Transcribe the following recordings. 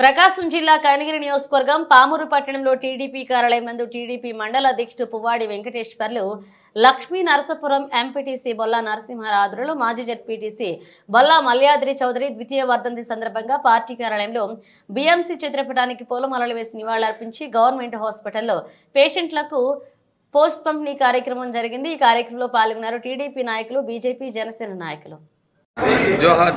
ప్రకాశం జిల్లా కనగిరి నియోజకవర్గం పామూరు పట్టణంలో టీడీపీ కార్యాలయం నందు టీడీపీ మండల అధ్యక్షుడు పువ్వాడి వెంకటేశ్వర్లు లక్ష్మీ నరసపురం ఎంపీటీసీ బొల్లా నరసింహారాధులు మాజీ జడ్పీటీసీ బొల్లా మల్యాద్రి చౌదరి ద్వితీయ వర్ధంతి సందర్భంగా పార్టీ కార్యాలయంలో బీఎంసీ చిత్రపటానికి పూలమాలలు వేసి నివాళులర్పించి గవర్నమెంట్ హాస్పిటల్లో పేషెంట్లకు పోస్ట్ పంపిణీ కార్యక్రమం జరిగింది. ఈ కార్యక్రమంలో పాల్గొన్నారు టీడీపీ నాయకులు బీజేపీ జనసేన నాయకులు. జోహార్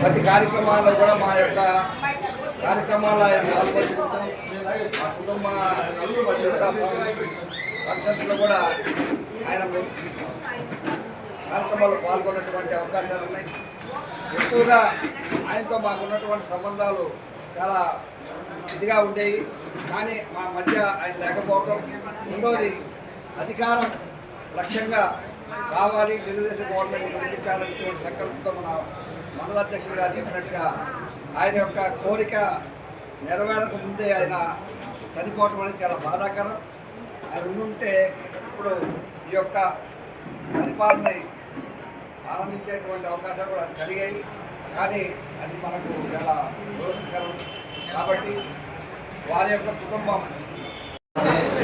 ప్రతి కార్యక్రమాల్లో కూడా మా యొక్క కార్యక్రమాల పాల్గొంటుకుంటాం మా కుటుంబ ఫంక్షన్స్లో కూడా ఆయన కార్యక్రమాల్లో పాల్గొన్నటువంటి అవకాశాలు ఉన్నాయి. ఎక్కువగా ఆయనతో మాకు ఉన్నటువంటి సంబంధాలు చాలా ఇదిగా ఉండేవి. కానీ మా మధ్య ఆయన లేకపోవడం రెండోది అధికారం లక్ష్యంగా కావాలి తెలుగుదేశం గవర్నమెంట్ కల్పించాలనేటువంటి సంకల్పంతో మన మండల అధ్యక్షుడు గారు చెప్పినట్టుగా ఆయన యొక్క కోరిక నెరవేరక ముందే ఆయన చనిపోవడం అనేది చాలా బాధాకరం. ఆయన ఉండుంటే ఇప్పుడు ఈ యొక్క పరిపాలన ఆనందించేటువంటి అవకాశాలు కూడా కలిగాయి. కానీ అది మనకు చాలా దోషకరం కాబట్టి వారి యొక్క కుటుంబం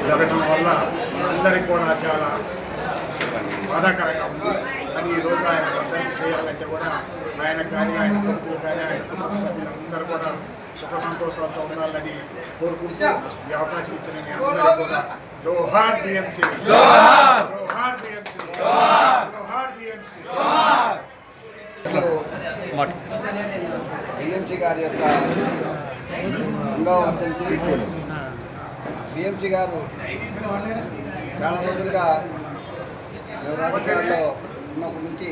జరగడం వల్ల అందరికీ కూడా చాలా బాధాకరంగా ఉంది. కానీ ఈరోజు ఆయన పద్ధతి చేయాలంటే కూడా ఆయన కానీ ఆయన కొడుకు కానీ ఆయన కుటుంబ సభ్యులందరూ కూడా సుఖ సంతోషాలతో ఉండాలని కోరుకుంటూ ఈ అవకాశం ఇచ్చిన మీ అందరికీ కూడా జోహార్ బిఎంసీ. జోహార్! జోహార్ బిఎంసీ. జోహార్! బిఎంసీ. బిఎంసీ గారి యొక్క రెండవ వర్ధంతి బిఎంసీ గారు చాలా రోజులుగా రాజకీయాల్లో ఉన్నప్పటి నుంచి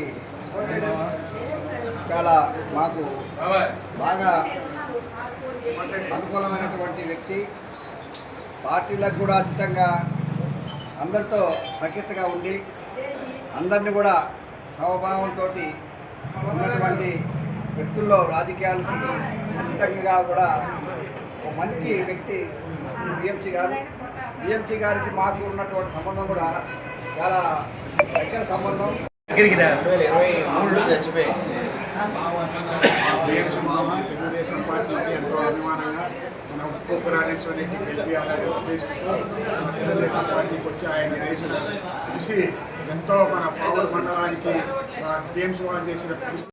చాలా మాకు బాగా అనుకూలమైనటువంటి వ్యక్తి. పార్టీలకు కూడా అతీతంగా అందరితో సఖ్యతగా ఉండి అందరినీ కూడా సమభావంతో ఉన్నటువంటి వ్యక్తుల్లో రాజకీయాలకి అతీతంగా కూడా ఒక మంచి వ్యక్తి బిఎంసీ గారు. బిఎంసీ గారికి మాకు ఉన్నటువంటి సంబంధం కూడా చాలా దగ్గర సంబంధం బిఎంసీ మామ తెలుగుదేశం పార్టీకి ఎంతో అభిమానంగా మన ఉప్పు రాజేశ్వరికి గెలిపించాలనే ఉద్దేశంతో మన తెలుగుదేశం పార్టీకి వచ్చి ఆయన చేసిన కృషి ఎంతో మన పవర్ మండలానికి జేమ్స్ వాన్ చేసిన కృషి